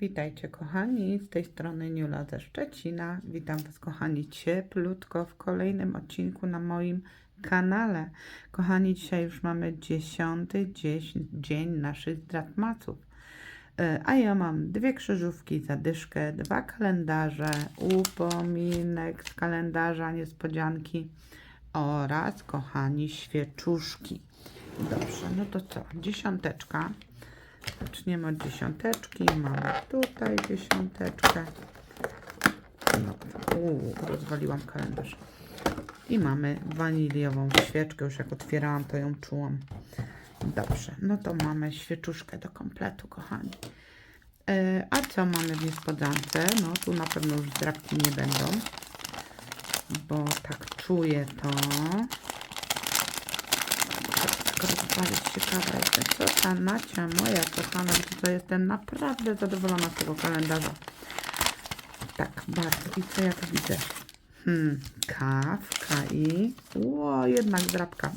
Witajcie kochani, z tej strony Niula ze Szczecina. Witam Was kochani cieplutko w kolejnym odcinku na moim kanale. Kochani, dzisiaj już mamy dziesiąty dzień, naszych zdratmaców. E, A ja mam dwie krzyżówki, zadyszkę, dwa kalendarze, upominek z kalendarza, niespodzianki oraz, kochani, świeczuszki. Dobrze, no to co? Dziesiąteczka. Zaczniemy od dziesiąteczki. Mamy tutaj dziesiąteczkę. No, uu, rozwaliłam kalendarz. I mamy waniliową świeczkę. Już jak otwierałam, to ją czułam. Dobrze, no to mamy świeczuszkę do kompletu, kochani. E, a co mamy w niespodziance? No tu na pewno już zdrabki nie będą, bo tak czuję to. Tak rozwalić ciekawa jestem. Co ta Nacia moja kochana, to jestem naprawdę zadowolona z tego kalendarza. Tak, bardzo. I co ja tu widzę? Hmm, kawka i... Ło, jednak zdrabka.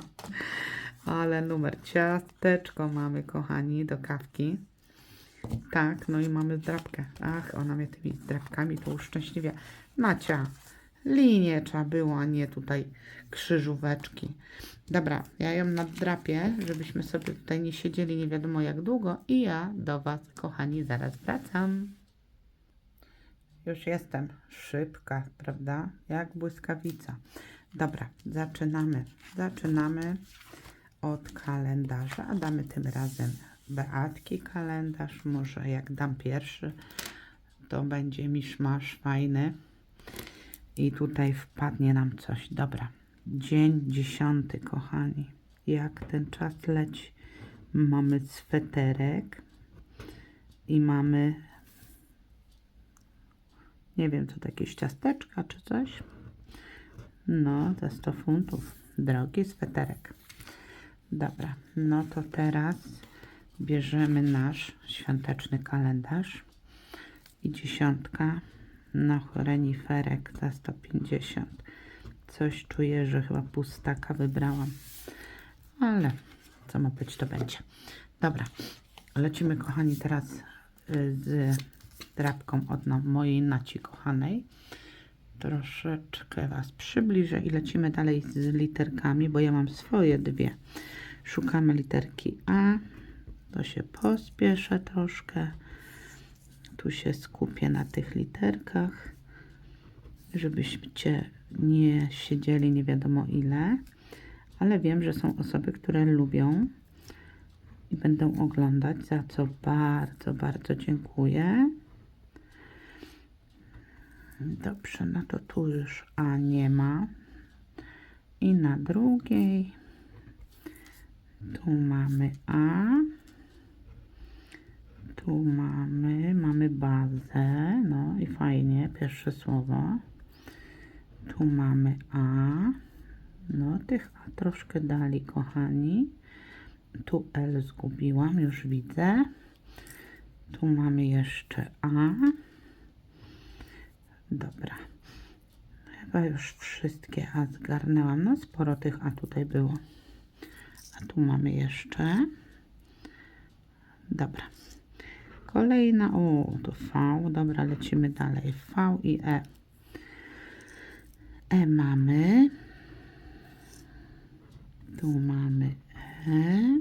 Ale numer ciasteczko mamy, kochani, do kawki. Tak, no i mamy zdrabkę. Ach, ona mnie tymi zdrabkami to uszczęśliwia. Nacia, linię trzeba było, a nie tutaj krzyżóweczki. Dobra, ja ją naddrapię, żebyśmy sobie tutaj nie siedzieli nie wiadomo jak długo i ja do Was, kochani, zaraz wracam. Już jestem szybka, prawda? Jak błyskawica. Dobra, zaczynamy. Zaczynamy od kalendarza, a damy tym razem Beatki kalendarz. Może jak dam pierwszy, to będzie miszmasz fajny. I tutaj wpadnie nam coś. Dobra. Dzień dziesiąty, kochani. Jak ten czas leci. Mamy sweterek i mamy nie wiem, co to jakieś ciasteczka czy coś. No, za 100 funtów. Drogi sweterek. Dobra, no to teraz bierzemy nasz świąteczny kalendarz i dziesiątka na reniferek za 150. Coś czuję, że chyba pustaka wybrałam. Ale co ma być, to będzie. Dobra, lecimy kochani teraz y, z drapką od na- mojej naci kochanej. Troszeczkę Was przybliżę i lecimy dalej z literkami, bo ja mam swoje dwie. Szukamy literki A. To się pospieszę troszkę. Tu się skupię na tych literkach, żebyście nie siedzieli nie wiadomo ile. Ale wiem, że są osoby, które lubią i będą oglądać, za co bardzo, bardzo dziękuję. Dobrze, no to tu już A nie ma. I na drugiej tu mamy A. Tu mamy, mamy bazę, no i fajnie, pierwsze słowo. Tu mamy A. No, tych A troszkę dali, kochani. Tu L zgubiłam, już widzę. Tu mamy jeszcze A. Dobra. Chyba już wszystkie A zgarnęłam. No, sporo tych A tutaj było. A tu mamy jeszcze. Dobra. Kolejna. O, to V. Dobra, lecimy dalej. V i E. E mamy. Tu mamy E.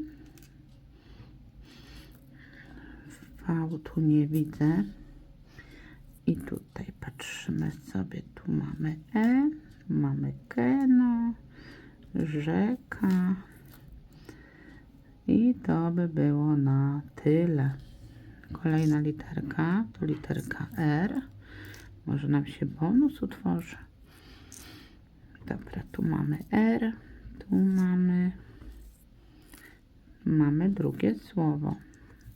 V tu nie widzę. I tutaj patrzymy sobie. Tu mamy E. Mamy Keno. Rzeka. I to by było na tyle. Kolejna literka. To literka R. Może nam się bonus utworzy. Dobra, tu mamy R. Tu mamy. Mamy drugie słowo.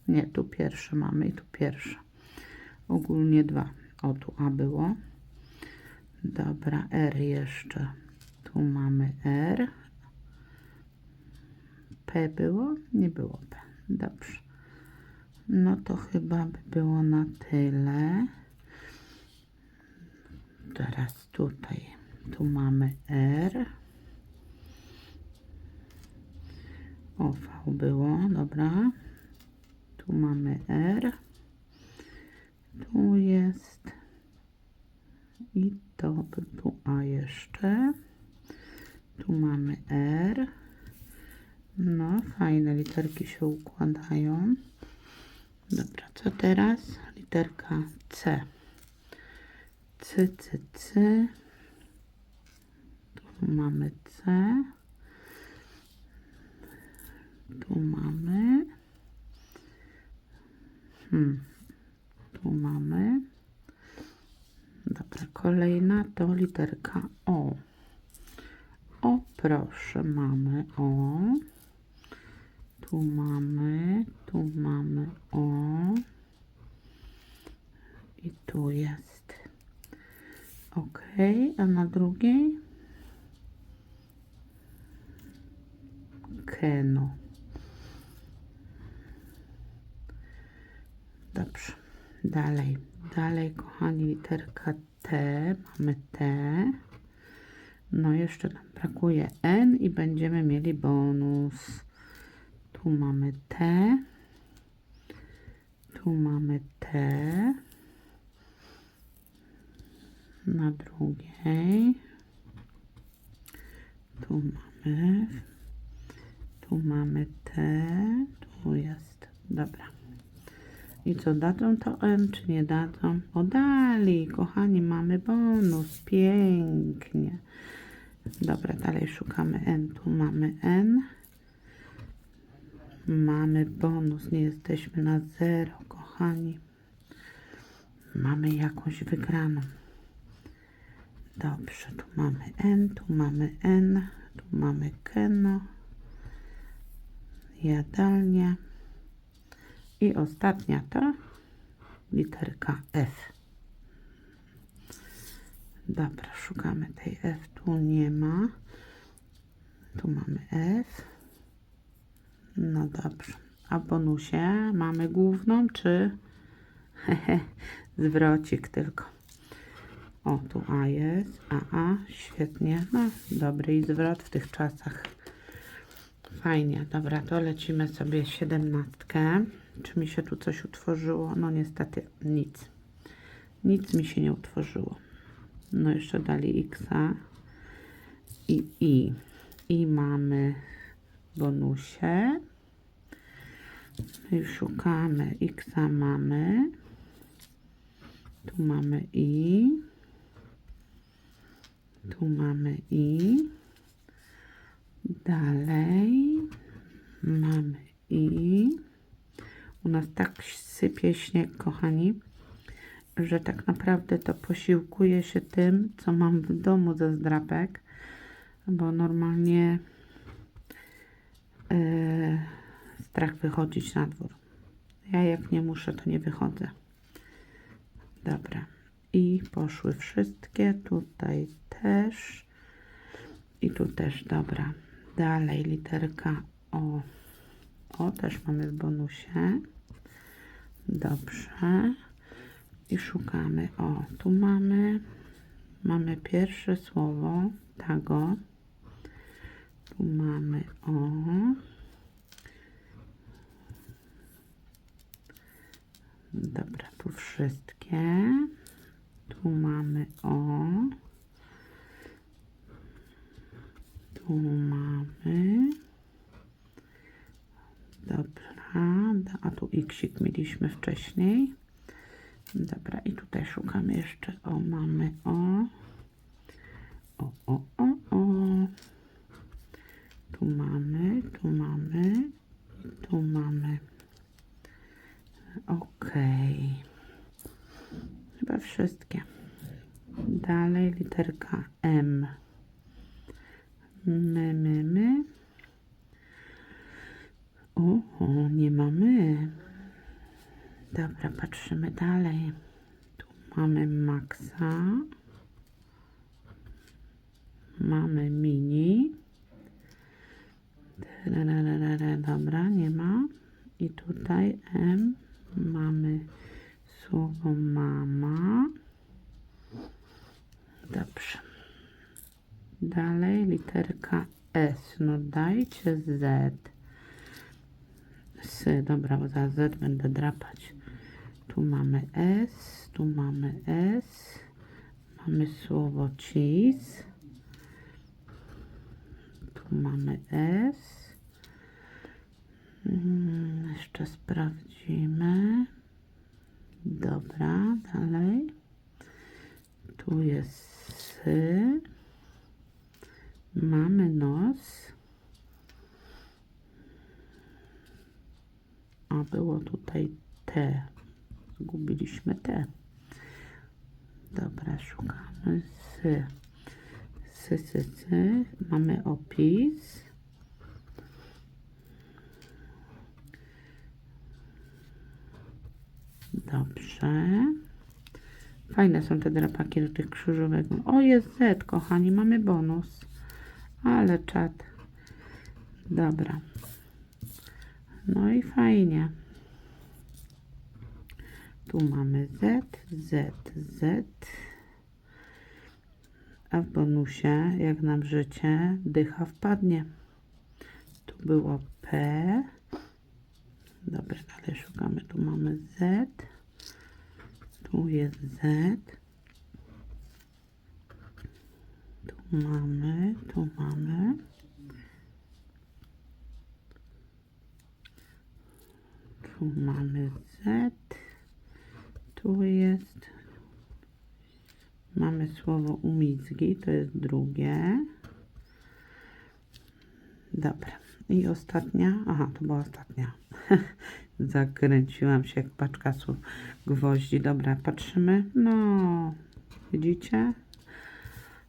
Nie, tu pierwsze mamy i tu pierwsze. Ogólnie dwa. O, tu A było. Dobra, R jeszcze. Tu mamy R. P było? Nie było P. Dobrze. No to chyba by było na tyle. Teraz tutaj. Tu mamy R. O, V było, dobra. Tu mamy R. Tu jest. I to by tu A jeszcze. Tu mamy R. No, fajne literki się układają. Dobra, co teraz? Literka C. C, C, C. Tu mamy C. Tu mamy. Hmm. Tu mamy. Dobra, kolejna to literka O. O, proszę, mamy O. Tu mamy, tu mamy O. I tu jest. Ok, a na drugiej? Keno. Dobrze. Dalej. Dalej, kochani, literka T. Mamy T. No, jeszcze nam brakuje N i będziemy mieli bonus. Tu mamy T. Tu mamy T. Na drugiej. Tu mamy. Tu mamy T. Tu jest. Dobra. I co, dadzą to N, czy nie dadzą? O, dali, kochani, mamy bonus. Pięknie. Dobra, dalej szukamy N. Tu mamy N. Mamy bonus, nie jesteśmy na zero, kochani. Mamy jakąś wygraną. Dobrze, tu mamy N, tu mamy N, tu mamy Keno, jadalnia i ostatnia to literka F. Dobra, szukamy tej F, tu nie ma. Tu mamy F. No dobrze. A w bonusie mamy główną, czy hehe, zwrocik tylko. O, tu A jest, a A, świetnie. No, dobry i zwrot w tych czasach. Fajnie, dobra, to lecimy sobie siedemnastkę. Czy mi się tu coś utworzyło? No niestety nic. Nic mi się nie utworzyło. No jeszcze dali X i I. I mamy bonusie. I szukamy X mamy. Tu mamy I. Tu mamy I. Dalej mamy I. U nas tak sypie śnieg, kochani, że tak naprawdę to posiłkuję się tym, co mam w domu ze zdrapek, bo normalnie e, strach wychodzić na dwór. Ja jak nie muszę, to nie wychodzę. Dobra. I poszły wszystkie. Tutaj też. I tu też, dobra. Dalej literka O. O, też mamy w bonusie. Dobrze. I szukamy. O, tu mamy. Mamy pierwsze słowo. Tago. Tu mamy O. Dobra, tu wszystkie. Tu mamy O. Tu mamy. Dobra, a tu xik mieliśmy wcześniej. Dobra, i tutaj szukamy jeszcze. O, mamy O. O, o, o, o. Tu mamy, tu mamy, tu mamy. Ok. Chyba wszystkie. Dalej literka M. My, my, my. O, nie mamy. Dobra, patrzymy dalej. Tu mamy Maxa. Mamy Mini. Dobra, nie ma. I tutaj M. Mamy słowo mama. Dobrze. Dalej literka S. No dajcie Z. S. Dobra, bo za Z będę drapać. Tu mamy S, tu mamy S. Mamy słowo cheese. Tu mamy S. Mm, Jeszcze sprawdzimy. Dobra, dalej. Tu jest sy. Mamy nos. A było tutaj T. Zgubiliśmy T. Dobra, szukamy sy. Sy, sy, sy. Mamy opis. Dobrze. Fajne są te drapaki do tych krzyżówek. O, jest Z, kochani, mamy bonus. Ale czad. Dobra. No i fajnie. Tu mamy Z, Z, Z. A w bonusie, jak nam życie, dycha wpadnie. Tu było P. Dobra, dalej szukamy. Tu mamy Z. Tu jest Z. Tu mamy, tu mamy. Tu mamy Z. Tu jest. Mamy słowo umizgi, to jest drugie. Dobra. I ostatnia. Aha, to była ostatnia. Zakręciłam się jak paczka słów gwoździ. Dobra, patrzymy. No, widzicie?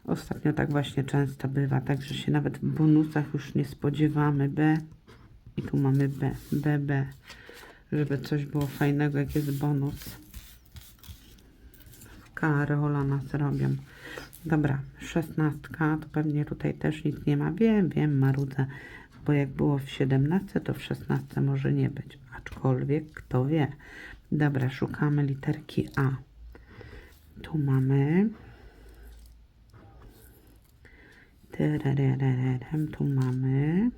Ostatnio tak właśnie często bywa, także się nawet w bonusach już nie spodziewamy. B i tu mamy B, B, B, żeby coś było fajnego, jak jest bonus. Karola nas robią. Dobra, szesnastka, to pewnie tutaj też nic nie ma. Wiem, wiem, marudzę, bo jak było w 17, to w 16 może nie być. Aczkolwiek, kto wie. Dobra, szukamy literki A. Tu mamy tu mamy.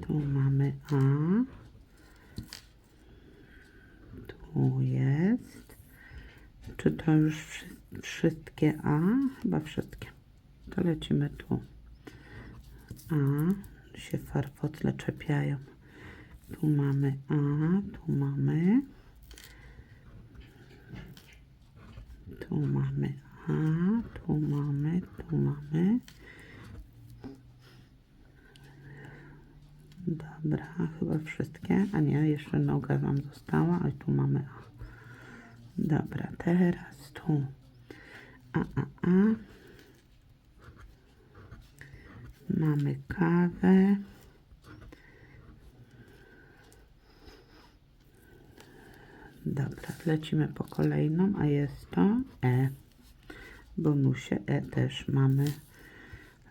Tu mamy A. Tu jest. Czy to już wszy- wszystkie A? Chyba wszystkie. To lecimy tu. A. Się farfocle czepiają. Tu mamy A. Tu mamy. Tu mamy A, tu mamy, tu mamy. Dobra, chyba wszystkie. A nie, jeszcze noga nam została, a tu mamy A. Dobra, teraz tu. A, a, a. Mamy kawę. Dobra, lecimy po kolejną, a jest to E. W bonusie E też mamy.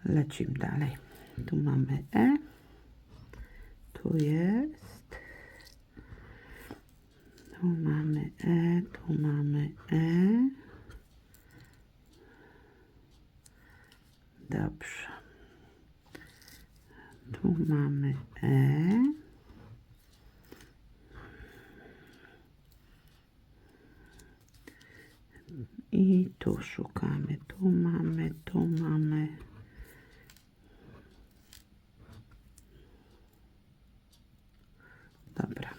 Lecimy dalej. Tu mamy E. Tu jest. Tu mamy E, tu mamy E. Dobrze. Tu mamy E. I tu szukamy. Tu mamy, tu mamy. Dobra.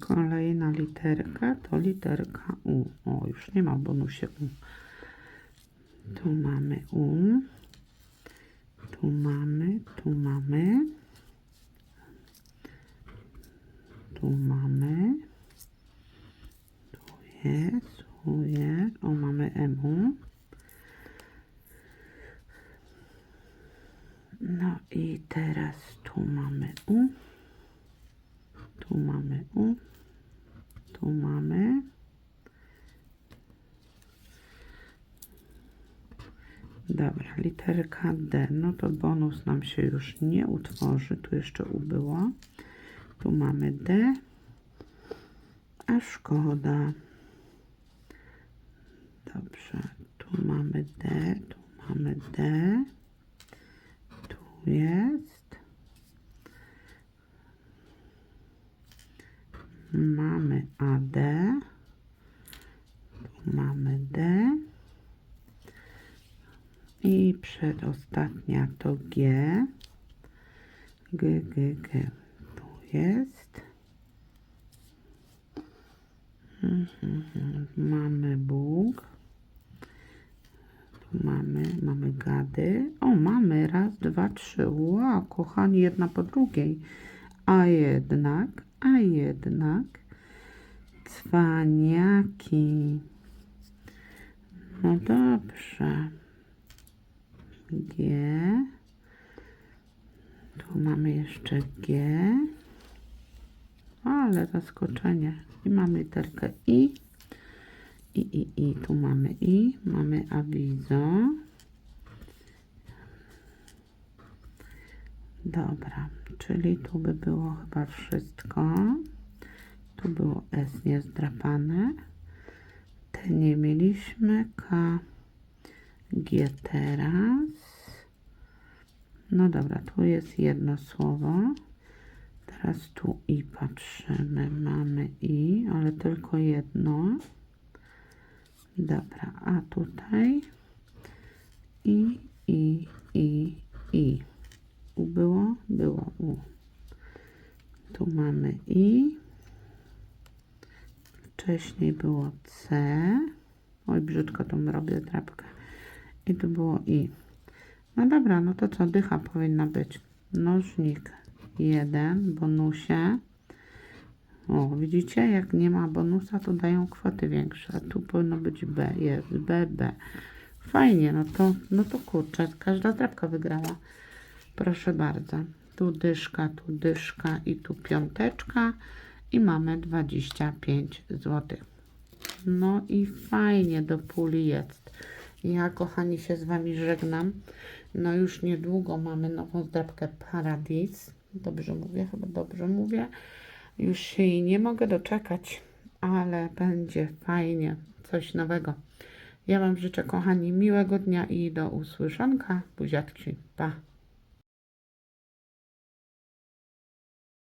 Kolejna literka to literka U. O, już nie ma bonusie U. Tu mamy U. Tu mamy, tu mamy. Tu mamy. Tu jest, tu jest. O, mamy MU. No i teraz tu mamy U. Tu mamy U. Tu mamy. Dobra, literka D. No to bonus nam się już nie utworzy. Tu jeszcze ubyło. Tu mamy D. A szkoda. Dobrze, tu mamy D, tu mamy D. Tu jest. Mamy AD. Tu mamy D. I przedostatnia to G. G, G, G. Tu jest. Mhm, Mamy Bóg. Tu mamy, mamy gady. O, mamy raz, dwa, trzy. Wow, kochani, jedna po drugiej. A jednak, a jednak, cwaniaki. No dobrze. G. Tu mamy jeszcze G. Ale zaskoczenie. I mamy literkę I. I, I, I. Tu mamy I. Mamy awizo. Dobra, czyli tu by było chyba wszystko. Tu było S niezdrapane. T nie mieliśmy. K. G teraz. No dobra, tu jest jedno słowo. Teraz tu i patrzymy. Mamy i, ale tylko jedno. Dobra, a tutaj i, i, i, i. U było? Było U. Tu mamy i. Wcześniej było C. Oj, brzydko tą robię drapkę. I tu było i. No dobra, no to co? Dycha powinna być. Nożnik jeden, bonusie. O, widzicie, jak nie ma bonusa, to dają kwoty większe. A tu powinno być B, jest B, B. Fajnie, no to, no to kurczę, każda drapka wygrała. Proszę bardzo. Tu dyszka, tu dyszka i tu piąteczka. I mamy 25 zł. No i fajnie do puli jest. Ja, kochani, się z Wami żegnam. No już niedługo mamy nową zdrabkę Paradis. Dobrze mówię, chyba dobrze mówię. Już się jej nie mogę doczekać, ale będzie fajnie, coś nowego. Ja Wam życzę, kochani, miłego dnia i do usłyszonka. Buziaczki, pa.